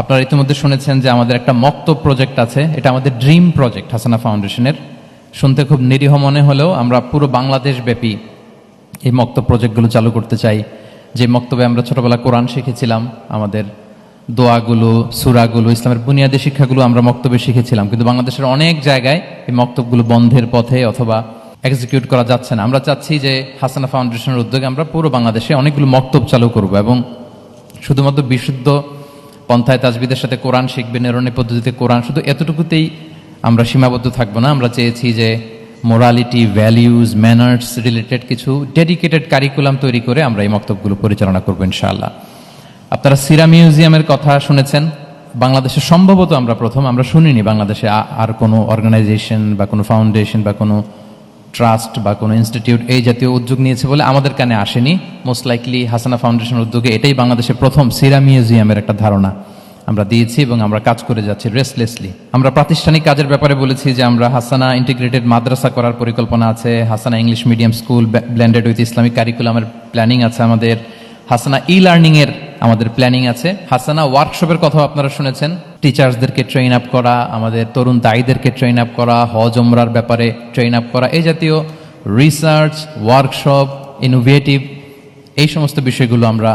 আপনারা ইতিমধ্যে শুনেছেন যে আমাদের একটা মক্তব প্রজেক্ট আছে। এটা আমাদের ড্রিম প্রজেক্ট হাসানা ফাউন্ডেশনের শুনতে খুব নিরীহ মনে হলেও আমরা পুরো বাংলাদেশ ব্যাপী এই মক্তব প্রজেক্টগুলো চালু করতে চাই। যে মক্তবে আমরা ছোটবেলা কোরআন শিখেছিলাম, আমাদের দোয়াগুলো, সুরাগুলো, ইসলামের বুনিয়াদী শিক্ষাগুলো আমরা মক্তবে শিখেছিলাম। কিন্তু বাংলাদেশের অনেক জায়গায় এই মক্তবগুলো বন্ধের পথে অথবা এক্সিকিউট করা যাচ্ছে না। আমরা চাচ্ছি যে হাসানা ফাউন্ডেশনের উদ্যোগে আমরা পুরো বাংলাদেশে অনেকগুলো মক্তব চালু করব এবং শুধুমাত্র বিশুদ্ধ পন্থায় তাজবিদের সাথে কোরআন শিখবে নিরণী পদ্ধতিতে কোরআন, শুধু এতটুকুতেই আমরা সীমাবদ্ধ থাকব না। আমরা চেয়েছি যে মোরালিটি ভ্যালিউজ ম্যানার্স রিলেটেড কিছু ডেডিকেটেড কারিকুলাম তৈরি করে আমরা এই মক্তবগুলো পরিচালনা করব ইনশাআল্লাহ। আপনারা সিরা মিউজিয়ামের কথা শুনেছেন। বাংলাদেশে সম্ভবত আমরা প্রথম, আমরা শুনিনি বাংলাদেশে আর কোনো অর্গানাইজেশন বা কোনো ফাউন্ডেশন বা কোনো ট্রাস্ট বা কোনো ইনস্টিটিউট এই জাতীয় উদ্যোগ নিয়েছে বলে আমাদের কানে আসেনি। মোস্ট লাইকলি হাসানা ফাউন্ডেশনের উদ্যোগে এটাই বাংলাদেশের প্রথম সিরা মিউজিয়ামের একটা ধারণা। আমরা দিয়েছি এবং আমরা কাজ করে যাচ্ছি রেস্টলেসলি আমরা প্রাতিষ্ঠানিক কাজের ব্যাপারে বলেছি যে আমরা হাসানা ইন্টিগ্রেটেড মাদ্রাসা করার পরিকল্পনা আছে, Hasana English medium school blended with Islamic কারিকুলামের planning আছে আমাদের, হাসানা ই লার্নিং এর আমাদের প্ল্যানিং আছে। হাসানা ওয়ার্কশপের কথাও আপনারা শুনেছেন। টিচার্সদেরকে ট্রেন আপ করা, আমাদের তরুণ দায়ীদেরকে ট্রেন আপ করা, হজ ওমরার ব্যাপারে ট্রেন আপ করা, এই জাতীয় রিসার্চ ওয়ার্কশপ ইনোভেটিভ এই সমস্ত বিষয়গুলো আমরা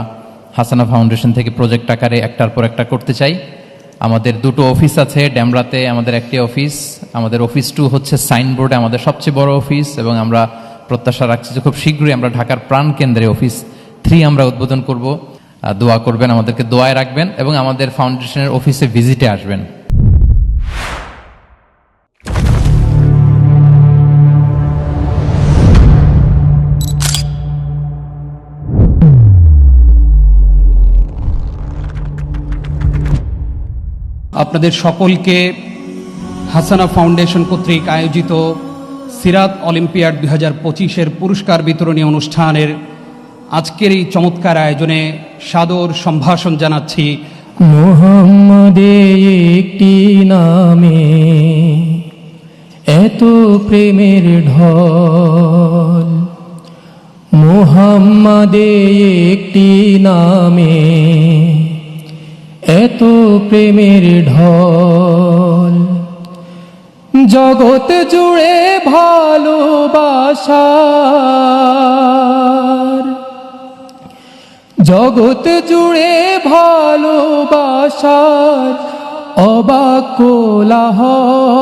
হাসানা ফাউন্ডেশন থেকে প্রজেক্ট আকারে একটার পর একটা করতে চাই। আমাদের দুটো অফিস আছে ড্যামরাতে আমাদের একটি অফিস আমাদের অফিস টু হচ্ছে সাইনবোর্ডে আমাদের সবচেয়ে বড় অফিস এবং আমরা প্রত্যাশা রাখছি যে খুব শীঘ্রই আমরা ঢাকার প্রাণ কেন্দ্রে অফিস থ্রি আমরা উদ্বোধন করব। দোয়া করবেন, আমাদেরকে দোয়ায় রাখবেন এবং আমাদের ফাউন্ডেশনের অফিসে ভিজিটে আসবেন। আপনাদের সকলকে হাসানা ফাউন্ডেশন কর্তৃক আয়োজিত সিরাত অলিম্পিয়াড দুই হাজার পঁচিশের পুরস্কার বিতরণী অনুষ্ঠানের আজকের এই চমৎকার আয়োজনে সাদর সম্ভাষণ জানাচ্ছি মোহাম্মদে একটি নামে। এত প্রেমের ঢল। মোহাম্মদে একটি নামে। এত প্রেমের ঢল। জগৎ জুড়ে ভালোবাসার জগৎ জুড়ে ভালোবাসার অবাক কোলাহল।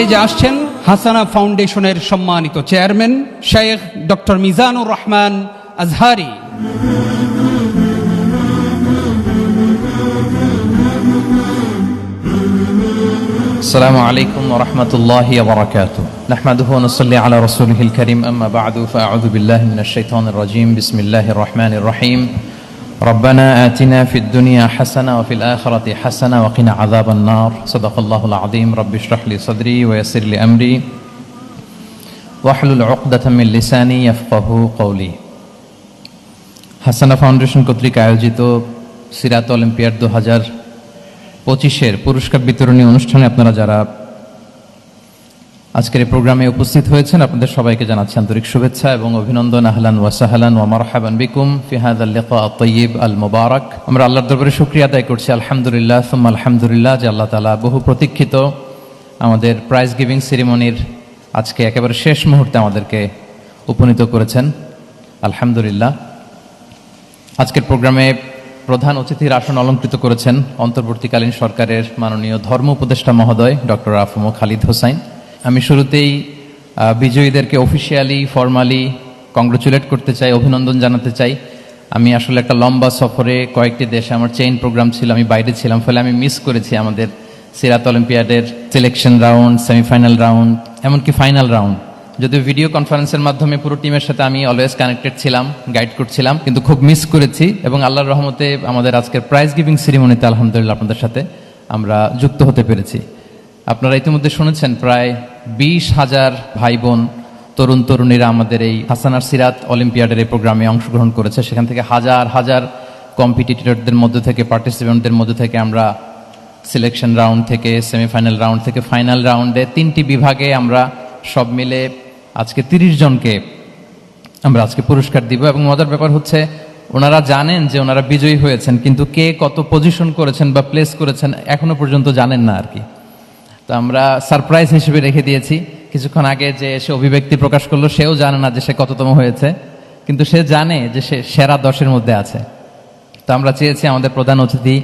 স্টেজে আসছেন হাসানা ফাউন্ডেশনের সম্মানিত চেয়ারম্যান শেখ ডক্টর মিজানুর রহমান আজহারি السلام عليكم ورحمة الله وبركاته نحمده ونصلي على رسوله الكريم أما بعد فأعوذ بالله من الشيطان الرجيم بسم الله الرحمن الرحيم ربنا آتنا في الدنيا حسنة وفي الآخرة حسنة وقنا عذاب النار صدق الله العظيم رب اشرح لي صدري ويسر لي أمري واحلل عقدة من لساني يفقه قولي হাসানা ফাউন্ডেশন কর্তৃক আয়োজিত সিরাত অলিম্পিয়াড দু হাজার পঁচিশের পুরস্কার বিতরণী অনুষ্ঠানে আপনারা যারা আজকের এই প্রোগ্রামে উপস্থিত হয়েছেন আপনাদের সবাইকে জানাচ্ছি আন্তরিক শুভেচ্ছা এবং অভিনন্দন, আহলান ওয়াসাহালান ওয়া মারহাবান বিকুম ফিহাদ আত-তাইয়িব আল মুবারক আমরা আল্লাহর দরবারে শুকরিয়া আদায় করছি, আলহামদুলিল্লাহ, সুম্মা আলহামদুলিল্লাহ, যে আল্লাহ তাআলা বহু প্রতীক্ষিত আমাদের প্রাইজ গিভিং সেরিমনির আজকে একেবারে শেষ মুহূর্তে আমাদেরকে উপনীত করেছেন। আলহামদুলিল্লাহ। আজকের প্রোগ্রামে প্রধান অতিথির আসন অলঙ্কৃত করেছেন অন্তর্বর্তীকালীন সরকারের মাননীয় ধর্ম উপদেষ্টা মহোদয় ডক্টর আফম খালিদ হোসাইন। আমি শুরুতেই বিজয়ীদেরকে অফিসিয়ালি ফর্মালি কংগ্রেচুলেট করতে চাই, অভিনন্দন জানাতে চাই। আমি আসলে একটা লম্বা সফরে কয়েকটি দেশে আমার চেইন প্রোগ্রাম ছিল, আমি বাইরে ছিলাম, ফলে আমি মিস করেছি আমাদের সিরাত অলিম্পিয়াডের সিলেকশন রাউন্ড সেমিফাইনাল রাউন্ড এমনকি ফাইনাল রাউন্ড যদিও ভিডিও কনফারেন্সের মাধ্যমে পুরো টিমের সাথে আমি অলওয়েজ কানেক্টেড ছিলাম গাইড করছিলাম, কিন্তু খুব মিস করেছি এবং আল্লাহর রহমতে আমাদের আজকের প্রাইজ গিভিং সিরিমনিতে আলহামদুলিল্লাহ আপনাদের সাথে আমরা যুক্ত হতে পেরেছি। আপনারা ইতিমধ্যে শুনেছেন, প্রায় বিশ হাজার ভাই বোন তরুণ তরুণীরা আমাদের এই হাসানার সিরাত অলিম্পিয়াডের এই প্রোগ্রামে অংশগ্রহণ করেছে। সেখান থেকে হাজার হাজার কম্পিটিটরদের মধ্যে থেকে, পার্টিসিপেন্টদের মধ্যে থেকে আমরা সিলেকশন রাউন্ড থেকে, সেমিফাইনাল রাউন্ড থেকে, ফাইনাল রাউন্ডে তিনটি বিভাগে আমরা সব মিলে আজকে তিরিশ জনকে আমরা আজকে পুরস্কার দিব। এবং মজার ব্যাপার হচ্ছে, ওনারা জানেন যে ওনারা বিজয়ী হয়েছেন, কিন্তু কে কত পজিশন করেছেন বা প্লেস করেছেন এখনও পর্যন্ত জানেন না আর কি। তো আমরা সারপ্রাইজ হিসেবে রেখে দিয়েছি। কিছুক্ষণ আগে যে সে অভিব্যক্তি প্রকাশ করল, সেও জানে না যে সে কততম হয়েছে, কিন্তু সে জানে যে সে সেরা দশের মধ্যে আছে। তো আমরা চেয়েছি আমাদের প্রধান অতিথি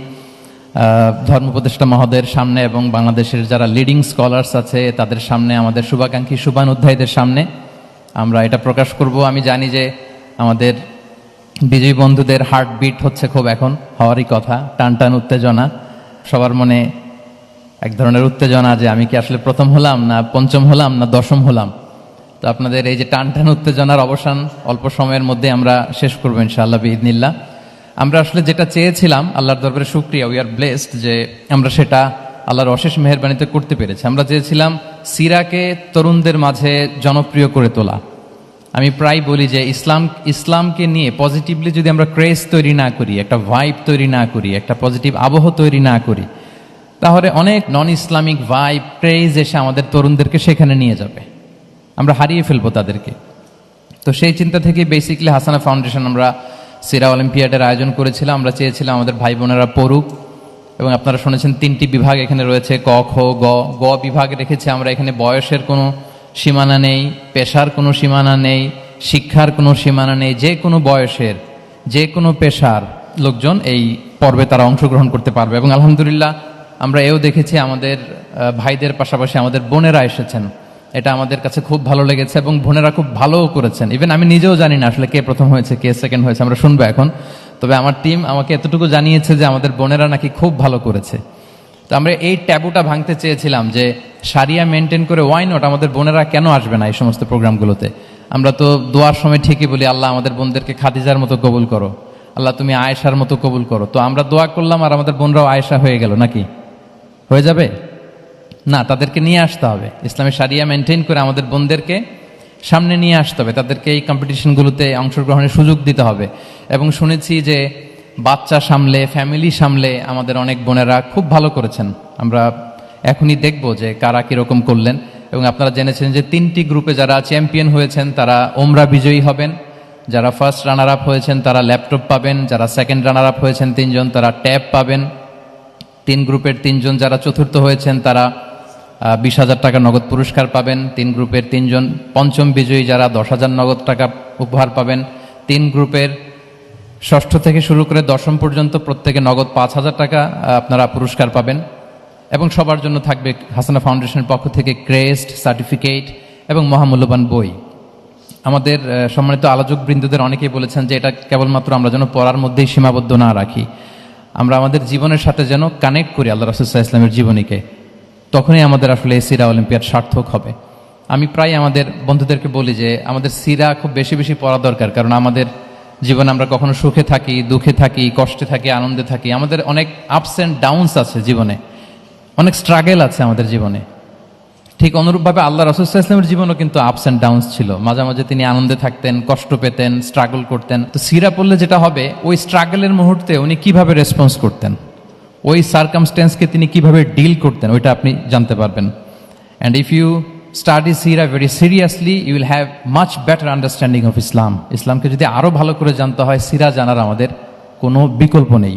ধর্মপ্রতিষ্ঠা মহোদয়ের সামনে এবং বাংলাদেশের যারা লিডিং স্কলার্স আছে, তাদের সামনে, আমাদের শুভাকাঙ্ক্ষী শুভান অধ্যায়ীদের সামনে আমরা এটা প্রকাশ করব। আমি জানি যে আমাদের বিজয়ী বন্ধুদের হার্টবিট হচ্ছে খুব এখন, হওয়ারই কথা টান টান উত্তেজনা, সবার মনে এক ধরনের উত্তেজনা যে আমি কি আসলে প্রথম হলাম না পঞ্চম হলাম না দশম হলাম? তো আপনাদের এই যে টান টান উত্তেজনার অবসান অল্প সময়ের মধ্যে আমরা শেষ করব ইনশাআল্লাহ বিদিনিল্লা আমরা আসলে যেটা চেয়েছিলাম, আল্লাহর দরবারে শুক্রিয়া উই আর ব্লেসড যে আমরা সেটা আল্লাহর অশেষ মেহরবানিতে করতে পেরেছি। আমরা চেয়েছিলাম সিরাকে তরুণদের মাঝে জনপ্রিয় করে তোলা। আমি প্রায় বলি যে ইসলাম, ইসলামকে নিয়ে পজিটিভলি যদি আমরা ক্রেজ তৈরি না করি, একটা ভাইব তৈরি না করি, একটা পজিটিভ আবহ তৈরি না করি তাহলে অনেক নন ইসলামিক ভাইব ক্রেজ এসে আমাদের তরুণদেরকে সেখানে নিয়ে যাবে। আমরা হারিয়ে ফেলব তাদেরকে। তো সেই চিন্তা থেকে বেসিকলি হাসানা ফাউন্ডেশন আমরা সিরা অলিম্পিয়াডের আয়োজন করেছিলাম। আমরা চেয়েছিলাম আমাদের ভাই বোনেরা পড়ুক এবং আপনারা শুনেছেন তিনটি বিভাগ এখানে রয়েছে, ক, খ, গ। গ বিভাগ রেখেছি আমরা। এখানে বয়সের কোনো সীমানা নেই, পেশার কোনো সীমানা নেই, শিক্ষার কোনো সীমানা নেই, যে কোনো বয়সের, যে কোনো পেশার লোকজন এই পর্বে তারা অংশগ্রহণ করতে পারবে। এবং আলহামদুলিল্লাহ আমরা এও দেখেছি আমাদের ভাইদের পাশাপাশি আমাদের বোনেরা এসেছেন। এটা আমাদের কাছে খুব ভালো লেগেছে এবং বোনেরা খুব ভালোও করেছেন। ইভেন আমি নিজেও জানি না আসলে কে প্রথম হয়েছে, কে সেকেন্ড হয়েছে, আমরা শুনব এখন। তবে আমার টিম আমাকে এতটুকু জানিয়েছে যে আমাদের বোনেরা নাকি খুব ভালো করেছে। তো আমরা এই ট্যাবুটা ভাঙতে চেয়েছিলাম যে সারিয়া মেনটেন করে ওয়াই নট আমাদের বোনেরা কেন আসবে না এই সমস্ত প্রোগ্রামগুলোতে? আমরা তো দোয়ার সময় ঠিকই বলি, আল্লাহ আমাদের বোনদেরকে খাদিজার মতো কবুল করো। আল্লাহ তুমি আয়েশার মতো কবুল করো। তো আমরা দোয়া করলাম আর আমাদের বোনরাও আয়েশা হয়ে গেল নাকি? হয়ে যাবে? না, তাদেরকে নিয়ে আসতে হবে। ইসলামী সারিয়া মেনটেন করে আমাদের বোনদেরকে সামনে নিয়ে আসতে হবে। তাদেরকে এই কম্পিটিশনগুলোতে অংশগ্রহণের সুযোগ দিতে হবে। এবং শুনেছি যে বাচ্চা সামলে ফ্যামিলি সামলে আমাদের অনেক বোনেরা খুব ভালো করেছেন। আমরা এখনই দেখব যে কারা কীরকম করলেন। এবং আপনারা জেনেছেন যে তিনটি গ্রুপে যারা চ্যাম্পিয়ন হয়েছেন, তারা ওমরা বিজয়ী হবেন। যারা ফার্স্ট রানার আপ হয়েছেন, তারা ল্যাপটপ পাবেন। যারা সেকেন্ড রানার আপ হয়েছেন, তিনজন, তারা ট্যাব পাবেন। তিন গ্রুপের তিনজন যারা চতুর্থ হয়েছেন, তারা বিশ হাজার টাকা নগদ পুরস্কার পাবেন। তিন গ্রুপের তিনজন পঞ্চম বিজয়ী যারা দশ হাজার নগদ টাকা উপহার পাবেন। তিন গ্রুপের ষষ্ঠ থেকে শুরু করে দশম পর্যন্ত প্রত্যেকে নগদ পাঁচ হাজার টাকা আপনারা পুরস্কার পাবেন। এবং সবার জন্য থাকবে হাসানা ফাউন্ডেশনের পক্ষ থেকে ক্রেস্ট সার্টিফিকেট এবং মহামূল্যবান বই। আমাদের সম্মানিত আলোচক বৃন্দদের অনেকেই বলেছেন যে এটা কেবলমাত্র আমরা যেন পড়ার মধ্যেই সীমাবদ্ধ না রাখি। আমরা আমাদের জীবনের সাথে যেন কানেক্ট করি আল্লাহ রসুল্লাহ ইসলামের জীবনীকে, তখনই আমাদের আসলে সিরা অলিম্পিয়াড সার্থক হবে। আমি প্রায় আমাদের বন্ধুদেরকে বলি যে, আমাদের সিরা খুব বেশি বেশি পড়া দরকার, কারণ আমাদের জীবনে আমরা কখনো সুখে থাকি, দুঃখে থাকি, কষ্টে থাকি, আনন্দে থাকি, আমাদের অনেক আপস অ্যান্ড ডাউনস আছে জীবনে। অনেক স্ট্রাগেল আছে আমাদের জীবনে। ঠিক অনুরূপভাবে আল্লাহ রসুল্লাহ ইসলামের জীবনও কিন্তু আপস অ্যান্ড ডাউনস ছিল। মাঝে মাঝে তিনি আনন্দে থাকতেন, কষ্ট পেতেন স্ট্রাগল করতেন। তো সিরা পড়লে যেটা হবে, ওই স্ট্রাগলের মুহূর্তে উনি কীভাবে রেসপন্স করতেন? ওই সার্কামস্টেন্সকে তিনি কীভাবে ডিল করতেন, ওইটা আপনি জানতে পারবেন। And if you study Sira very seriously you will have much better understanding of Islam ইসলামকে যদি আরও ভালো করে জানতে হয়, সিরা জানার আমাদের কোনো বিকল্প নেই।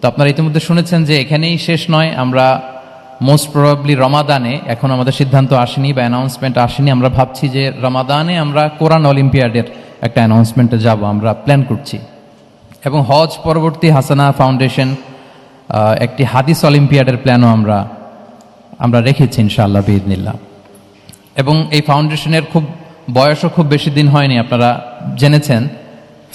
তো আপনারা ইতিমধ্যে শুনেছেন যে এখানেই শেষ নয়, আমরা মোস্ট প্রবাবলি রমাদানে এখন আমাদের সিদ্ধান্ত আসেনি বা অ্যানাউন্সমেন্ট আসেনি। আমরা ভাবছি যে রমাদানে আমরা কোরআন অলিম্পিয়াডের একটা অ্যানাউন্সমেন্টে যাব, আমরা প্ল্যান করছি। এবং হজ পরবর্তী হাসানা ফাউন্ডেশন একটি হাদিস অলিম্পিয়াডের প্ল্যানও আমরা আমরা রেখেছি ইনশাআল্লাহ বিদিনিল্লাহ এবং এই ফাউন্ডেশনের খুব, বয়সও খুব বেশি দিন হয়নি, আপনারা জেনেছেন।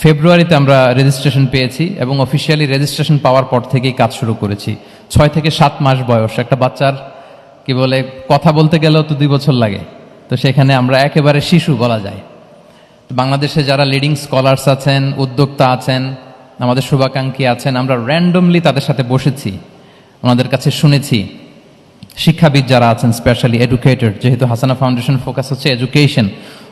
ফেব্রুয়ারিতে আমরা রেজিস্ট্রেশন পেয়েছি এবং অফিসিয়ালি রেজিস্ট্রেশন পাওয়ার পর থেকেই কাজ শুরু করেছি। ছয় থেকে সাত মাস বয়স। একটা বাচ্চার কি বলে, কথা বলতে গেলেও তো দুই বছর লাগে। তো সেখানে আমরা একেবারে শিশু বলা যায়। বাংলাদেশে যারা লিডিং স্কলার্স আছেন, উদ্যোক্তা আছেন, আমাদের শুভাকাঙ্ক্ষী আছেন, আমরা র্যান্ডমলি তাদের সাথে বসেছি। ওনাদের কাছে শুনেছি। শিক্ষাবিদ যারা আছেন স্পেশালি এডুকেটেড যেহেতু হাসানা ফাউন্ডেশন ফোকাস হচ্ছে এডুকেশন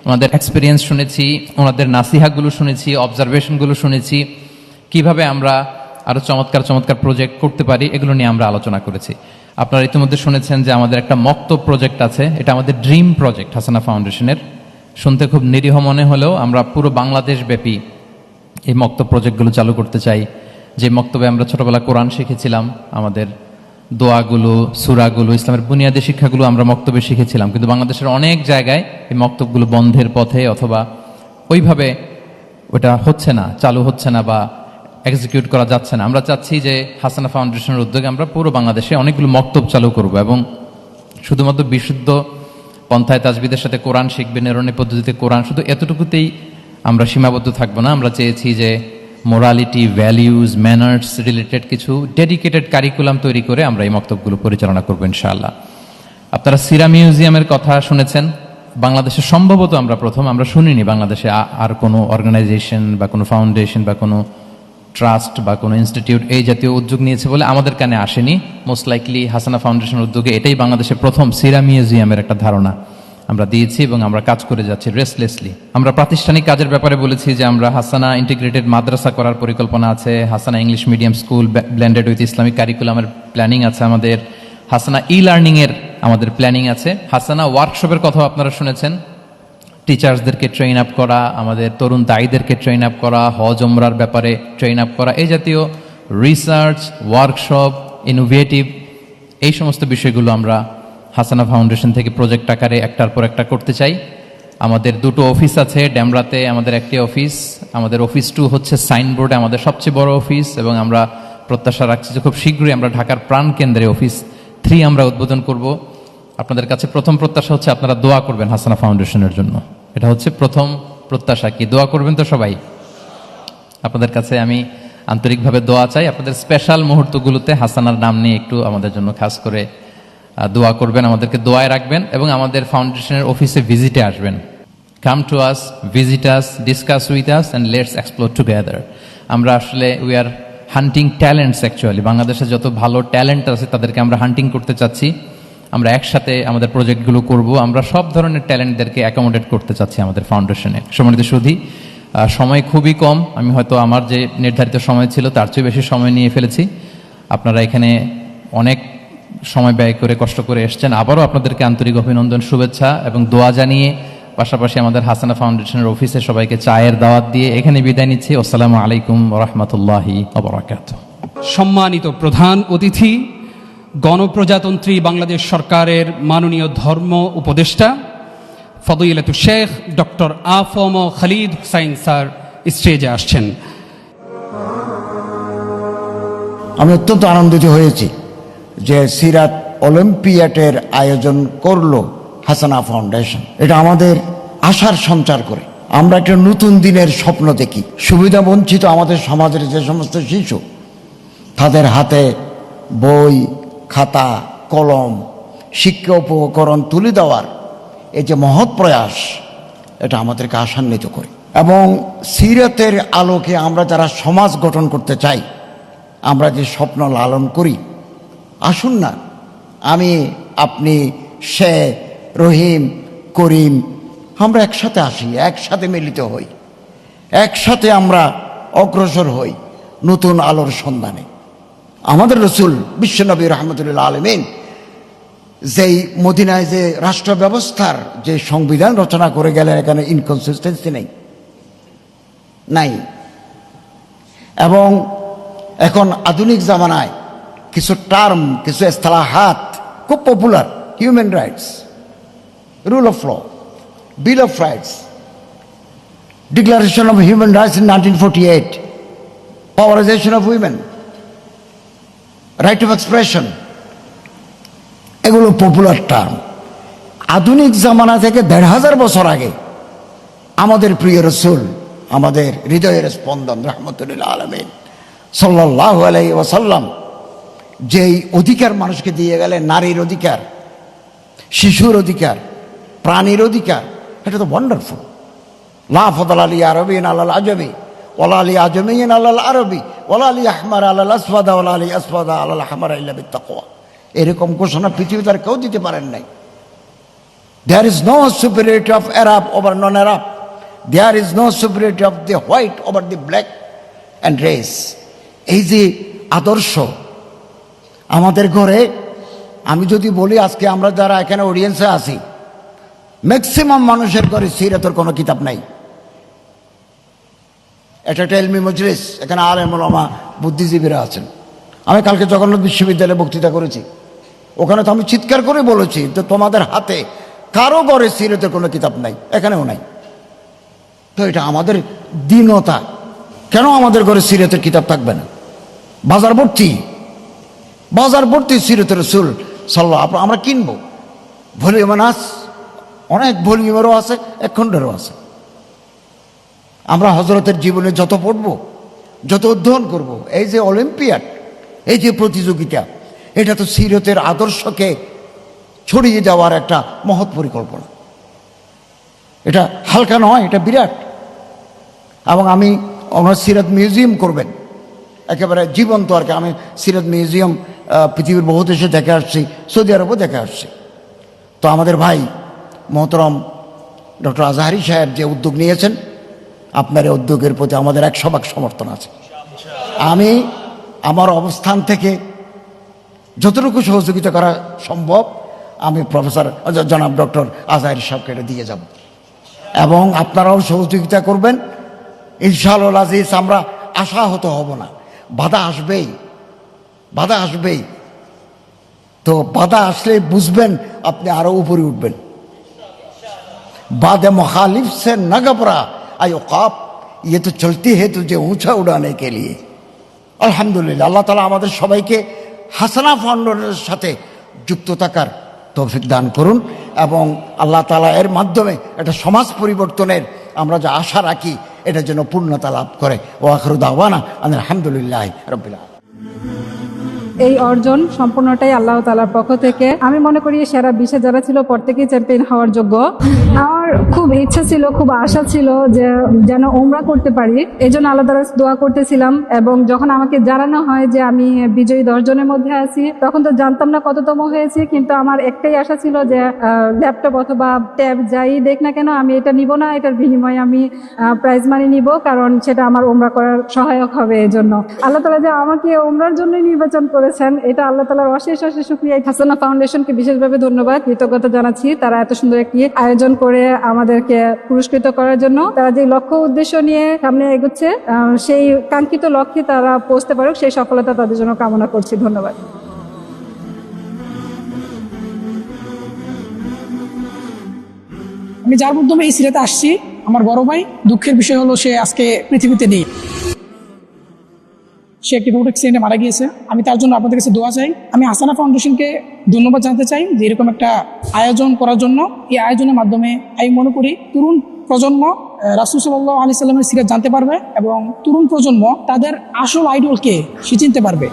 ওনাদের এক্সপিরিয়েন্স শুনেছি, ওনাদের নাসিহাগুলো শুনেছি অবজারভেশনগুলো শুনেছি। কীভাবে আমরা আরও চমৎকার চমৎকার প্রজেক্ট করতে পারি, এগুলো নিয়ে আমরা আলোচনা করেছি। আপনারা ইতিমধ্যে শুনেছেন যে আমাদের একটা মক্তব প্রজেক্ট আছে, এটা আমাদের ড্রিম প্রজেক্ট হাসানা ফাউন্ডেশনের শুনতে খুব নিরীহ মনে হলেও আমরা পুরো বাংলাদেশ ব্যাপী এই মক্ত প্রজেক্টগুলো চালু করতে চাই। যে মক্তবে আমরা ছোটবেলা কোরআন শিখেছিলাম, আমাদের দোয়াগুলো, সুরাগুলো, ইসলামের বুনিয়াদী শিক্ষাগুলো আমরা মক্তবে শিখেছিলাম। কিন্তু বাংলাদেশের অনেক জায়গায় এই মক্তবগুলো বন্ধের পথে অথবা ওইভাবে ওটা হচ্ছে না, চালু হচ্ছে না বা এক্সিকিউট করা যাচ্ছে না। আমরা চাচ্ছি যে হাসানা ফাউন্ডেশনের উদ্যোগে আমরা পুরো বাংলাদেশে অনেকগুলো মক্তব চালু করব এবং শুধুমাত্র বিশুদ্ধ পন্থায় তাজবিদের সাথে কোরআন শিখবে নিরণী পদ্ধতিতে কোরআন, শুধু এতটুকুতেই আমরা সীমাবদ্ধ থাকব না। আমরা চেয়েছি যে মোরালিটি ভ্যালিউজ ম্যানার্স রিলেটেড কিছু ডেডিকেটেড কারিকুলাম তৈরি করে আমরা এই মক্তবগুলো পরিচালনা করব ইনশাআল্লাহ। আপনারা সিরা মিউজিয়ামের কথা শুনেছেন। বাংলাদেশে সম্ভবত আমরা প্রথম, আমরা শুনিনি বাংলাদেশে আর কোনো অর্গানাইজেশন বা কোনো ফাউন্ডেশন বা কোনো ট্রাস্ট বা কোনো ইনস্টিটিউট এই জাতীয় উদ্যোগ নিয়েছে বলে আমাদের কানে আসেনি। মোস্ট লাইকলি হাসানা ফাউন্ডেশনের উদ্যোগে এটাই বাংলাদেশের প্রথম সিরা মিউজিয়ামের একটা ধারণা। আমরা দিয়েছি এবং আমরা কাজ করে যাচ্ছি রেস্টলেসলি আমরা প্রাতিষ্ঠানিক কাজের ব্যাপারে বলেছি যে আমরা হাসানা ইন্টিগ্রেটেড মাদ্রাসা করার পরিকল্পনা আছে, Hasana English medium school blended with Islamic কারিকুলামের planning আছে আমাদের, হাসানা ই লার্নিংয়ের আমাদের প্ল্যানিং আছে। হাসানা ওয়ার্কশপের কথাও আপনারা শুনেছেন। টিচার্সদেরকে ট্রেন আপ করা, আমাদের তরুণ দায়ীদেরকে ট্রেন আপ করা, হজ ওমরার ব্যাপারে ট্রেন আপ করা, এই জাতীয় রিসার্চ ওয়ার্কশপ ইনোভেটিভ এই সমস্ত বিষয়গুলো আমরা হাসানা ফাউন্ডেশন থেকে প্রজেক্ট আকারে একটার পর একটা করতে চাই। আমাদের দুটো অফিস আছে ড্যামরাতে আমাদের একটি অফিস আমাদের অফিস টু হচ্ছে সাইনবোর্ডে আমাদের সবচেয়ে বড় অফিস এবং আমরা প্রত্যাশা রাখছি যে খুব শীঘ্রই আমরা ঢাকার প্রাণ কেন্দ্রে অফিস থ্রি আমরা উদ্বোধন করব। আপনাদের কাছে প্রথম প্রত্যাশা হচ্ছে আপনারা দোয়া করবেন হাসানা ফাউন্ডেশনের জন্য। এটা হচ্ছে প্রথম প্রত্যাশা। কি দোয়া করবেন তো সবাই? আপনাদের কাছে আমি আন্তরিকভাবে দোয়া চাই। আপনাদের স্পেশাল মুহূর্তগুলোতে হাসানার নাম নিয়ে একটু আমাদের জন্য খাস করে দোয়া করবেন। আমাদেরকে দোয়ায় রাখবেন এবং আমাদের ফাউন্ডেশনের অফিসে ভিজিটে আসবেন। Come to us visit us discuss with us and let's explore together আমরা আসলে we are hunting talents actually বাংলাদেশে যত ভালো ট্যালেন্ট আছে, তাদেরকে আমরা হান্টিং করতে চাচ্ছি। আমরা একসাথে আমাদের প্রজেক্টগুলো করব। আমরা সব ধরনের ট্যালেন্টদেরকে অ্যাকোমোডেট করতে চাচ্ছি আমাদের ফাউন্ডেশনে সম্মানিত সুধী সময় খুবই কম। আমি হয়তো আমার যে নির্ধারিত সময় ছিল তার চেয়ে বেশি সময় নিয়ে ফেলেছি। আপনারা এখানে অনেক সময় ব্যয় করে কষ্ট করে এসছেন। আবারও আপনাদেরকে আন্তরিক অভিনন্দন, শুভেচ্ছা এবং দোয়া জানিয়ে পাশাপাশি আমাদের হাসানা ফাউন্ডেশনের অফিসে সবাইকে চায়ের দাওয়াত দিয়ে এখানে বিদায় নিচ্ছি। আসসালামু আলাইকুম রহমতুল্লাহি সম্মানিত প্রধান অতিথি গণপ্রজাতন্ত্রী বাংলাদেশ সরকারের মাননীয় ধর্ম উপদেষ্টা ফদইলাতু শেখ ডক্টর আফম খালিদ হুসাইন স্যার স্টেজে আসছেন। আমি অত্যন্ত আনন্দিত হয়েছি যে সিরাত অলিম্পিয়াডের আয়োজন করল হাসানা ফাউন্ডেশন। এটা আমাদের আশার সঞ্চার করে। আমরা একটা নতুন দিনের স্বপ্ন দেখি। সুবিধা বঞ্চিত আমাদের সমাজের যে সমস্ত শিশু, তাদের হাতে বই খাতা, কলম, শিক্ষা উপকরণ তুলে দেওয়ার এই যে মহৎ প্রয়াস, এটা আমাদেরকে আশান্বিত করে। এবং সিরাতের আলোকে আমরা যারা সমাজ গঠন করতে চাই, আমরা যে স্বপ্ন লালন করি, আসুন না, আমি, আপনি, সে, রহিম, করিম, আমরা একসাথে আসি, একসাথে মিলিত হই, একসাথে আমরা অগ্রসর হই নতুন আলোর সন্ধানে। আমাদের রসুল বিশ্বনবী রহমতুল্লাহ আলমিন যেই মদিনায় যে রাষ্ট্র ব্যবস্থার যে সংবিধান রচনা করে গেলেন, এখানে ইনকনসিস্টেন্সি নেই। নাই। এবং এখন আধুনিক জামানায় কিছু টার্ম কিছু হাত খুব popular human rights rule of law bill of rights declaration of human rights in nineteen forty eight পাওয়ারাইজেশন of women right of expression এগুলো পপুলার টার্ম আধুনিক জামানা থেকে দেড় হাজার বছর আগে আমাদের প্রিয় রসুল, আমাদের হৃদয়ের স্পন্দন রহমতুল্লাহ আলমিন সাল্লাহ আলাই ওসাল্লাম যেই অধিকার মানুষকে দিয়ে গেলে নারীর অধিকার, শিশুর অধিকার, প্রাণীর অধিকার, এটা তো ওয়ান্ডারফুল লা ফদল আলী আরবি আল্লাহ আজমি ওলা আলী আজমি আল্লাহ আরবি ওলা আলী আহমার আল্লাহ আসফাদা ওলা আলী আসফাদা আল্লাহ আহমার ইল্লাবি তাকওয়া এরকম ঘোষণা পৃথিবীতে আর কেউ দিতে পারেন নাই। There is no superiority of Arab over non Arab there is no superiority of the white over the black and race এই যে আদর্শ, আমাদের ঘরে, আমি যদি বলি আজকে আমরা যারা এখানে অডিয়েন্সে আছি ম্যাক্সিমাম মানুষের ঘরে সিরাতের কোনো কিতাব নাই। এটা একটা এলমি মজলিস, এখানে আলেম ওলামা বুদ্ধিজীবীরা আছেন। আমি কালকে জগন্নাথ বিশ্ববিদ্যালয়ে বক্তৃতা করেছি। ওখানে তো আমি চিৎকার করে বলেছি যে তোমাদের হাতে কারও ঘরে সিরতের কোনো কিতাব নাই, এখানেও নাই। তো এটা আমাদের দীনতা। কেন আমাদের ঘরে সিরতের কিতাব থাকবে না? বাজার ভর্তি। বাজার ভর্তি সিরতের রসুল সাল্লাহ আমরা কিনবো। ভলিউম নাস অনেক ভলিউমেরও আছে, এক খণ্ডেরও আছে। আমরা হজরতের জীবনে যত পড়ব, যত অধ্যয়ন করব, এই যে অলিম্পিয়াড, এই যে প্রতিযোগিতা, এটা তো সিরতের আদর্শকে ছড়িয়ে যাওয়ার একটা মহৎ পরিকল্পনা। এটা হালকা নয়, এটা বিরাট। এবং আমি, আমার সিরাত মিউজিয়াম করবেন। একেবারে জীবন্ত আর কি, আমি সিরাত মিউজিয়াম পৃথিবীর বহু দেশে দেখে আসছি, সৌদি আরবও দেখে আসছি। তো আমাদের ভাই, মোহতরম ডক্টর আজহারি সাহেব যে উদ্যোগ নিয়েছেন আপনার এই উদ্যোগের প্রতি আমাদের একশো ভাগ সমর্থন আছে। আমি আমার অবস্থান থেকে যতটুকু সহযোগিতা করা সম্ভব, আমি প্রফেসর, জনাব ডক্টর আজাহির সাহেবকে এটা দিয়ে যাব। এবং আপনারাও সহযোগিতা করবেন। ইনশাল আজিজ, আমরা আশাহত হব না। বাধা আসবেই। বাধা আসবেই। তো বাধা আসলে বুঝবেন, আপনি আরও উপরে উঠবেন। বাদে মহালিফ সে নাগাপরা আয়োকাপ ইয়ে তো চলতি হেতু যে উঁচা উড়ানে কে লিয়ে। আলহামদুলিল্লাহ আল্লাহ তালা আমাদের সবাইকে হাসানা ফাউন্ডেশনের সাথে যুক্ত থাকার তৌফিক দান করুন এবং আল্লাহ তালা এর মাধ্যমে একটা সমাজ পরিবর্তনের আমরা যা আশা রাখি এটা যেন পূর্ণতা লাভ করে। ও আখরুদাওয়ানা আলহামদুলিল্লাহ রবিল্লা এই অর্জন সম্পূর্ণটাই আল্লাহ তালার পক্ষ থেকে। আমি মনে করি সেরা বিশ্বে যারা ছিল প্রত্যেকেই চ্যাম্পিয়ন হওয়ার যোগ্য। খুব ইচ্ছা ছিল, খুব আশা ছিল যে যেন ওমরা করতে পারি। এই জন্য আল্লাহ তালা দোয়া করতেছিলাম এবং যখন আমাকে জানানো হয় যে আমি বিজয়ী দশ জনের মধ্যে আছি, তখন তো জানতাম না কততম হয়েছি, কিন্তু আমার একটাই আশা ছিল যে ল্যাপটপ অথবা ট্যাব যাই দেখ না কেন আমি এটা নিব না, এটার বিনিময়ে আমি প্রাইজ মানি নিব, কারণ সেটা আমার ওমরা করার সহায়ক হবে এই জন্য আল্লাহ তালা যে আমাকে ওমরার জন্য নির্বাচন করেছেন, এটা আল্লাহ তালার অশেষ অশেষ শুক্রিয়া হাসানা ফাউন্ডেশনকে বিশেষভাবে ধন্যবাদ, কৃতজ্ঞতা জানাচ্ছি। তারা এত সুন্দর একটি আয়োজন করে আমাদেরকে পুরস্কৃত করার জন্য তারা যে লক্ষ্য উদ্দেশ্য নিয়ে সামনে এগোচ্ছে সেই কাঙ্ক্ষিত লক্ষ্যে তারা পৌঁছতে পারুক, সেই সফলতা তাদের জন্য কামনা করছি। ধন্যবাদ। আমি যার মাধ্যমে এই সিরাতে আসছি, আমার বড় ভাই, দুঃখের বিষয় হলো সে আজকে পৃথিবীতে নেই। সে একটি রোড অ্যাক্সিডেন্টে মারা গিয়েছে। আমি তার জন্য আপনাদের কাছে দোয়া চাই। আমি আসানা ফাউন্ডেশনকে ধন্যবাদ জানতে চাই যে এরকম একটা আয়োজন করার জন্য। এই আয়োজনের মাধ্যমে আমি মনে করি তরুণ প্রজন্ম রাসুল সাল্লাহ আলি সাল্লামের সিরাত জানতে পারবে এবং তরুণ প্রজন্ম তাদের আসল আইডলকে সে চিনতে পারবে।